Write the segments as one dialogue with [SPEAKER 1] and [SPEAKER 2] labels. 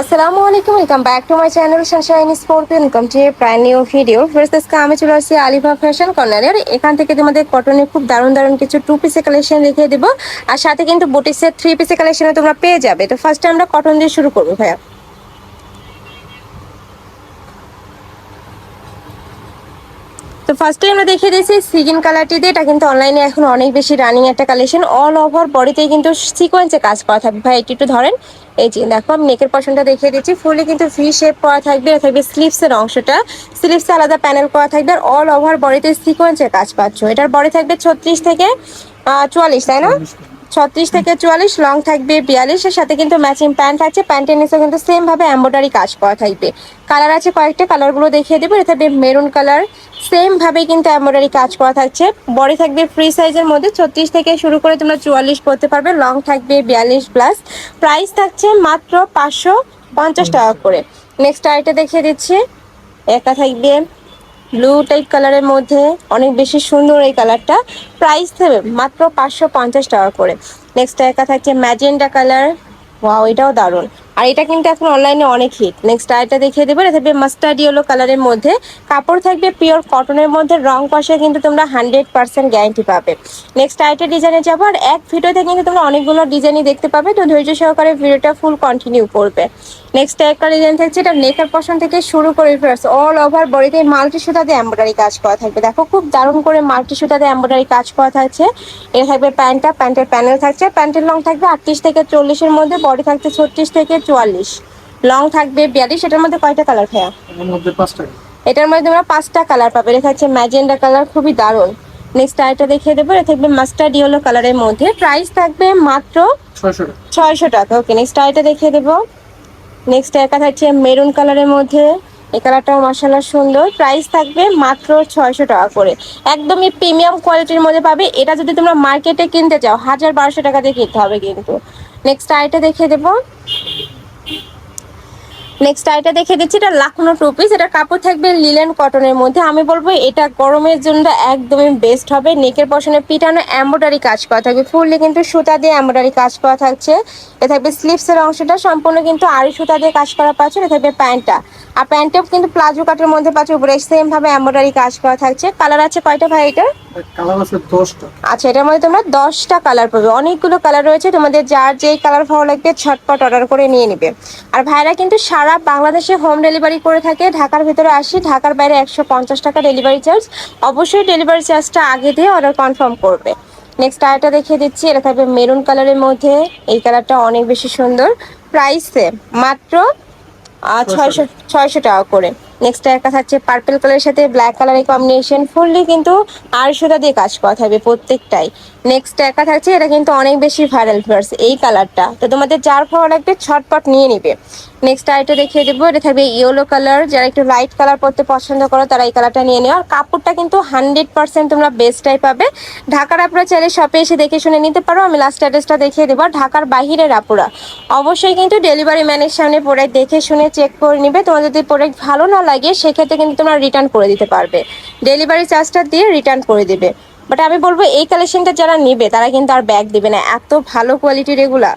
[SPEAKER 1] আসসালামু আলাইকুম welcome back to my channel sunshine sport welcome to প্রায় নিউ ভিডিও ফার্স্ট আজকে আমি চলে আসছি আলিভা ফ্যাশন কর্নারের এখান থেকে তোমাদের কটনের খুব দারুণ দারুণ কিছু টু পিসের কালেকশন দেখিয়ে দেবো। আর সাথে কিন্তু বুটিক্সের থ্রি পিসের কালেকশনে তোমরা পেয়ে যাবে। তো ফার্স্টে আমরা কটন দিয়ে শুরু করব, ভাইয়া। তো ফার্স্টে আমরা দেখে দিয়েছি সিগিন কালারটিতে এটা কিন্তু অনলাইনে এখন অনেক বেশি রানিং একটা কালেকশন অল ওভার বডিতেই কিন্তু সিকোয়েন্সে কাজ করা থাকবে। ভাই, একটু একটু ধরেন, এই যে দেখো, আমি নেকের পশনটা দেখিয়ে দিচ্ছি। ফুলি কিন্তু ভি শেপ করা থাকবে আর থাকবে স্লিপসের অংশটা। স্লিপসে আলাদা প্যানেল করা থাকবে আর অল ওভার বডিতে সিকোয়েন্সের কাজ পাচ্ছ। এটার বডি থাকবে ছত্রিশ থেকে চুয়াল্লিশ, তাই না? ছত্রিশ থেকে চুয়াল্লিশ লং থাকবে বিয়াল্লিশের সাথে কিন্তু ম্যাচিং প্যান্ট আছে প্যান্টের নিচে কিন্তু সেম ভাবে এম্ব্রয়ডারি কাজ করা থাকবে। কালার আছে কয়েকটা কালারগুলো দেখিয়ে দেবো, এটা থাকবে মেরুন কালার সেম ভাবে কিন্তু এম্ব্রয়ডারি কাজ করা থাকছে। বডি থাকবে ফ্রি সাইজের মধ্যে, ছত্রিশ থেকে শুরু করে তোমরা চুয়াল্লিশ করতে পারবে লং থাকবে বিয়াল্লিশ প্লাস প্রাইস থাকছে মাত্র পাঁচশো পঞ্চাশ টাকা করে। নেক্সট আইটা দেখিয়ে দিচ্ছি, একা থাকবে। ব্লু টাইপ কালারের মধ্যে, অনেক বেশি সুন্দর এই কালারটা। প্রাইস দেবে মাত্র পাঁচশো পঞ্চাশ টাকা করে। নেক্সট একা থাকছে ম্যাজেন্ডা কালার। ওয়াও এটাও দারুণ। আর এটা কিন্তু এখন অনলাইনে অনেক হিট নেক্সট আরেকটা দেখিয়ে দেবো, এটা থাকবে মাস্টার্ড ইয়েলো কালারের মধ্যে। কাপড় থাকবে পিওর কটনের মধ্যে, রং কষে কিন্তু তোমরা হান্ড্রেড পার্সেন্ট গ্যারান্টি পাবে। নেক্সট আরেকটা ডিজাইনে যাব, আর এক ভিডিওতে কিন্তু তোমরা অনেকগুলো ডিজাইনই দেখতে পাবে, তো ধৈর্য সহকারে ভিডিওটা ফুল কন্টিনিউ করবে। নেক্সট একটা ডিজাইন থাকছে, এটা নেকার পশন থেকে শুরু করে ফেরস অল ওভার বডিতে মাল্টি সুতা দিয়ে এম্ব্রয়ডারি কাজ করা থাকবে। দেখো খুব দারুণ করে মাল্টি সুতা দিয়ে এম্ব্রয়ডারি কাজ করা থাকছে। এটা থাকবে প্যান্টটা, প্যান্টের প্যানেল থাকছে, প্যান্টের লং থাকবে আটত্রিশ থেকে চল্লিশের মধ্যে বডি থাকছে ছত্রিশ থেকে চুয়াল্লিশ। লং থাকবে বিয়াল্লিশ এটার মধ্যে কয়টা কালার ভাইয়া? এটার মধ্যে তোমরা পাঁচটা কালার পাবে। এটা থাকছে ম্যাজেন্ডা কালার খুবই দারুণ। নেক্সট আরেকটা দেখিয়ে দেবো। এটা থাকবে মাস্টার্ড ইয়েলো কালারের মধ্যে। প্রাইস থাকবে মাত্র
[SPEAKER 2] ছয়শো টাকা।
[SPEAKER 1] ওকে নেক্সট আরেকটা দেখিয়ে দেবো। নেক্সট একা থাকছে মেরুন কালারের মধ্যে। এই কালারটাও মাসাল্লাহ সুন্দর। প্রাইস থাকবে মাত্র ছয়শো টাকা করে। একদমই প্রিমিয়াম কোয়ালিটির মধ্যে পাবে। এটা যদি তোমরা মার্কেটে কিনতে চাও হাজার বারোশো টাকা দিয়ে কিনতে হবে কিন্তু। নেক্সট আইটা দেখিয়ে দেবো। নেক্সট আইটা দেখে দিচ্ছি এটা লাখনো টু পিস এটা কাপড় থাকবে লিলেন কটনের মধ্যে। আমি বলব এটা গরমের জন্য একদমই বেস্ট হবে। নেকের পশনে পিটানো এম্ব্রয়ডারি কাজ করা থাকবে। ফুললি কিন্তু সুতা দিয়ে এম্ব্রয়ডারি কাজ করা থাকছে। এ থাকবে স্লিভসের অংশটা সম্পূর্ণ কিন্তু আড়ি সুতা দিয়ে কাজ করা পাচ্ছ। এটা থাকবে প্যান্টটা। আর প্যান্টেও কিন্তু প্লাজো কাটের মধ্যে পাচ্ছে উপরে সেম ভাবে এম্ব্রয়ডারি কাজ করা থাকছে। কালার আছে কয়টা ভাই এটার?
[SPEAKER 2] কালার আছে দশটা।
[SPEAKER 1] আচ্ছা এটার মধ্যে তোমরা দশটা কালার পাবে। অনেকগুলো কালার রয়েছে। তোমাদের যার যেই কালার ভালো লাগবে ছটপট অর্ডার করে নিয়ে নিবে। আর ভাইরা কিন্তু সারা বাংলাদেশে হোম ডেলিভারি করে থাকে। ঢাকার ভিতরে আসি ঢাকার বাইরে একশো পঞ্চাশ টাকা ডেলিভারি চার্জ অবশ্যই ডেলিভারি চার্জটা আগে দিয়ে অর্ডার কনফার্ম করবে। নেক্সট আয়টা দেখিয়ে দিচ্ছি এটা থাকবে মেরুন কালারের মধ্যে। এই কালারটা অনেক বেশি সুন্দর। প্রাইসে সেম মাত্র ছয়শো ছয়শো টাকা করে। নেক্সট একটা থাকছে পার্পল কালারের সাথে ব্ল্যাক কালারের কম্বিনেশন ফুললি কিন্তু সুতা দিয়ে কাজ করা থাকবে প্রত্যেকটাই। নেক্সট একটা থাকছে, এটা কিন্তু অনেক বেশি ভাইরাল ভার্স এই কালারটা তো তোমাদের যার ভালো লাগবে ছটপট নিয়ে নিবে। নেক্সট আইটা দেখিয়ে দেবো, এটা থাকবে ইয়েলো কালার যারা একটু লাইট কালার পরতে পছন্দ করো, তারা এই কালারটা নিয়ে নিও। আর কাপড়টা কিন্তু হান্ড্রেড পার্সেন্ট তোমরা বেস্টটাই পাবে। ঢাকার আপুরা চাইলে শপে এসে দেখে শুনে নিতে পারো। আমি লাস্ট অ্যাড্রেসটা দেখিয়ে দেবো, ঢাকার বাহিরের আপুরা। অবশ্যই কিন্তু ডেলিভারি ম্যানের সামনে প্রোডাক্ট দেখে শুনে চেক করে নিবে। তোমার যদি প্রোডাক্ট ভালো না লাগে সেক্ষেত্রে কিন্তু তোমরা রিটার্ন করে দিতে পারবে। ডেলিভারি চার্জটা দিয়ে রিটার্ন করে দিবে। বাট আমি বলব, এই কালেকশনটা যারা নিবে, তারা কিন্তু আর ব্যাগ দিবে না। এত ভালো কোয়ালিটির এগুলা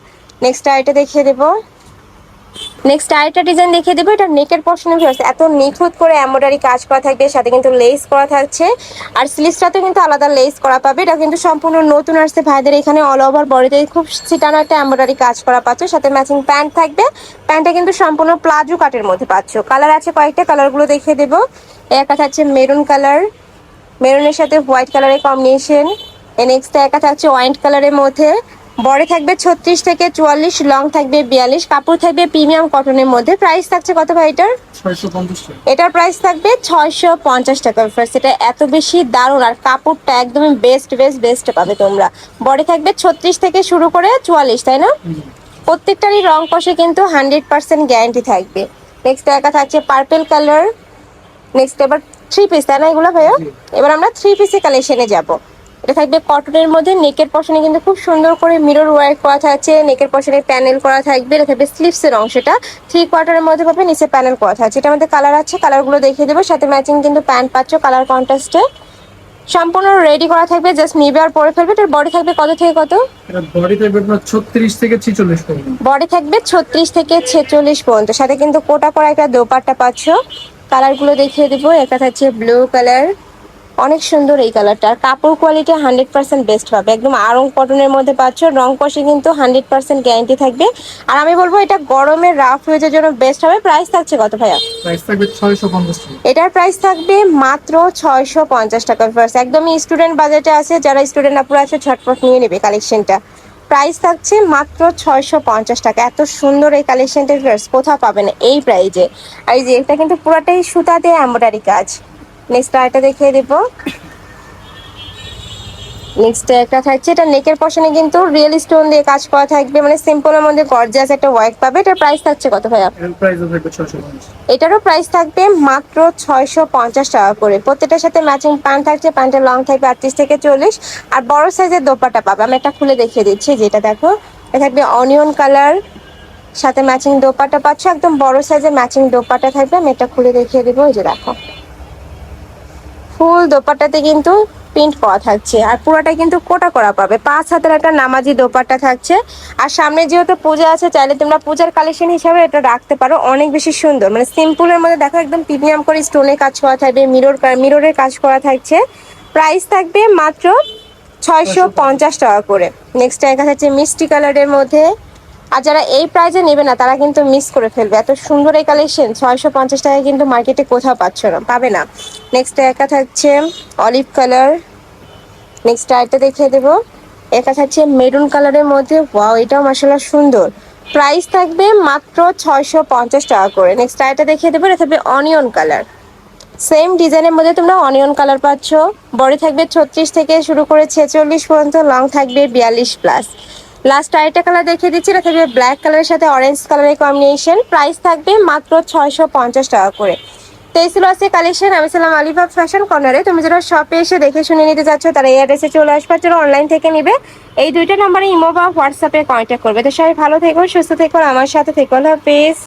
[SPEAKER 1] নেক্সট আইটা দেখিয়ে দেবো। নেক্সট আরেকটা ডিজাইন দেখিয়ে দেবো। এটা নেকের পশনে এত নিখুঁত করে এমব্রয়ডারি কাজ করা থাকবে, সাথে কিন্তু লেস করা থাকছে। আর স্লিভসটাতেও কিন্তু আলাদা লেস করা পাবে। এটা কিন্তু সম্পূর্ণ নতুন আসছে ভাইদের এখানে অল ওভার বডিতে খুব সিটানো একটা এমব্রয়ডারি কাজ করা পাচ্ছ। সাথে ম্যাচিং প্যান্ট থাকবে। প্যান্টটা কিন্তু সম্পূর্ণ প্লাজো কাটের মধ্যে পাচ্ছ। কালার আছে কয়েকটা কালারগুলো দেখিয়ে দেবো। একটা থাকছে মেরুন কালার মেরুনের সাথে হোয়াইট কালারের কম্বিনেশন নেক্সট একা থাকছে হোয়াইট কালারের মধ্যে। বডি থাকবে ছত্রিশ থেকে চুয়াল্লিশ লং থাকবে বিয়াল্লিশ কাপড় থাকবে প্রিমিয়াম কটনের মধ্যে। প্রাইস থাকছে কত ভাই এটার? এটার প্রাইস থাকবে ছয়শো পঞ্চাশ টাকা ফার্স্ট এটা এত বেশি দারুণ আর কাপড়টা একদমই বেস্ট বেস্ট বেস্ট পাবে তোমরা। বডি থাকবে ছত্রিশ থেকে শুরু করে চুয়াল্লিশ তাই না? প্রত্যেকটারই রং কষে কিন্তু হান্ড্রেড পার্সেন্ট গ্যারান্টি থাকবে। নেক্সট একা থাকছে পার্পেল কালার নেক্সট এবার থ্রি পিস তাই না এগুলো ভাইয়া? এবার আমরা থ্রি পিসে কালেকশনে যাব। এটা থাকবে কটনের মধ্যে। নেকের পশনে কিন্তু খুব সুন্দর করে মিরর ওয়ার্ক করা থাকছে। নেকের পশনে প্যানেল করা থাকবে। এটা থাকবে স্লিভসের অংশটা। থ্রি কোয়ার্টারের মধ্যে পাবে নিচে প্যানেল করা থাকছে। এটা আমাদের কালার আছে কালারগুলো দেখিয়ে দেবো। সাথে ম্যাচিং কিন্তু প্যান্ট পাচ্ছ কালার কন্ট্রাস্টে সম্পূর্ণ রেডি করা থাকবে জাস্ট নিবে আর পরে ফেলবে। এটার বডি থাকবে কত থেকে কত?
[SPEAKER 2] বডি থাকবে আপনার ছত্রিশ থেকে ছিচল্লিশ পর্যন্ত।
[SPEAKER 1] বডি থাকবে ছত্রিশ থেকে ছেচল্লিশ পর্যন্ত। সাথে কিন্তু কোটা করা একটা দোপাট্টা পাচ্ছ। কালারগুলো দেখিয়ে দেবো। একটা থাকছে ব্লু কালার অনেক সুন্দর এই কালারটা। আর কাপড় কোয়ালিটি হান্ড্রেড পার্সেন্ট বেস্ট পাবে। একদম আরং কটনের মধ্যে পাচ্ছ রং কষে কিন্তু হান্ড্রেড পার্সেন্ট গ্যারান্টি থাকবে। আর আমি বলব এটা গরমে রাফ ইউজের জন্য বেস্ট হবে। প্রাইস থাকছে কত ভাইয়া? এটার প্রাইস থাকবে মাত্র ছয়শো পঞ্চাশ টাকা ফার্স্ট একদমই স্টুডেন্ট বাজেটে আছে যারা স্টুডেন্ট আপুরা আছে ছটপট নিয়ে নেবে কালেকশনটা প্রাইস থাকছে মাত্র ছয়শো পঞ্চাশ টাকা। এত সুন্দর এই কালেকশনটা কোথাও পাবেন এই প্রাইজে আর এই যে এটা কিন্তু পুরোটাই সুতা দিয়ে এম্ব্রয়ডারি কাজ। নেক্সট আরেকটা দেখিয়ে দেবো। নেক্সট একটা থাকছে এটা নেকের পশনে কিন্তু রিয়েল স্টোন দিয়ে কাজ করা থাকবে। মানে সিম্পলের মধ্যে গর্জিয়াস একটা ওয়ার্ক পাবে। এটার প্রাইস থাকছে কত
[SPEAKER 2] পঞ্চাশ।
[SPEAKER 1] এটারও প্রাইস থাকবে মাত্র ছয়শো পঞ্চাশ টাকা করে। প্রত্যেকটার সাথে ম্যাচিং প্যান্ট থাকছে প্যান্টের লং থাকবে আটত্রিশ থেকে চল্লিশ। আর বড় সাইজের দোপাটা পাবে। আমি একটা খুলে দেখিয়ে দিচ্ছি যেটা দেখো। এটা থাকবে অনিয়ন কালার সাথে ম্যাচিং দোপাটা পাচ্ছ। একদম বড় সাইজের ম্যাচিং দোপাটা থাকবে। আমি এটা খুলে দেখিয়ে দেবো এই যে দেখো। ফুল দোপাট্টাতে কিন্তু প্রিন্ট করা থাকছে। আর পুরোটা কিন্তু কোটা করা পাবে। পাঁচ হাতের একটা নামাজি দোপাট্টা থাকছে। আর সামনে যেহেতু পূজা আছে, চাইলে তোমরা পূজার কালেকশন হিসাবে এটা রাখতে পারো। অনেক বেশি সুন্দর। মানে সিম্পলের মধ্যে দেখো, একদম প্রিমিয়াম করে স্টোনের কাজ করা থাকবে মিরর মিররের কাজ করা থাকছে। প্রাইস থাকবে মাত্র ছয়শো পঞ্চাশ টাকা করে। নেক্সট দেখা যাচ্ছে মিষ্টি কালারের মধ্যে আর যারা এই প্রাইজে নেবে না, তারা কিন্তু মিস করে ফেলবে। এত সুন্দর এই কালেকশন ছয়শো পঞ্চাশ টাকায় কিন্তু মার্কেটে কোথাও পাচ্ছ না, পাবে না। নেক্সট একা থাকছে অলিভ কালার নেক্সট আরেকটা দেখিয়ে দেবো। একা থাকছে মেরুন কালারের মধ্যে। ওয়াও এটাও মাসাল্লাহ সুন্দর। প্রাইস থাকবে মাত্র ছয়শো পঞ্চাশ টাকা করে। নেক্সট আরেকটা দেখিয়ে দেবো, এটা থাকবে অনিয়ন কালার সেম ডিজাইনের মধ্যে তোমরা অনিয়ন কালার পাচ্ছ। বডি থাকবে ছত্রিশ থেকে শুরু করে ছেচল্লিশ পর্যন্ত লং থাকবে বিয়াল্লিশ প্লাস লাস্ট আরেকটা কালার দেখিয়ে দিচ্ছি, এটা থাকবে ব্ল্যাক কালারের সাথে অরেঞ্জ কালারের কম্বিনেশন প্রাইস থাকবে মাত্র ছয়শো পঞ্চাশ টাকা করে। তো এই ছিল আজকে কালেকশন আমি ছিলাম আলিবাগ ফ্যাশন কর্নারে। তুমি যারা শপে এসে দেখে শুনে নিতে চাচ্ছ তারা এই অ্যাড্রেসে চলে আসবার জন্য অনলাইন থেকে নিবে। এই দুইটা নাম্বারে ইমো বা হোয়াটসঅ্যাপে কন্ট্যাক্ট করবে। তো সবাই ভালো থেকো, সুস্থ থেকো আমার সাথে থেকো। হাফেজ।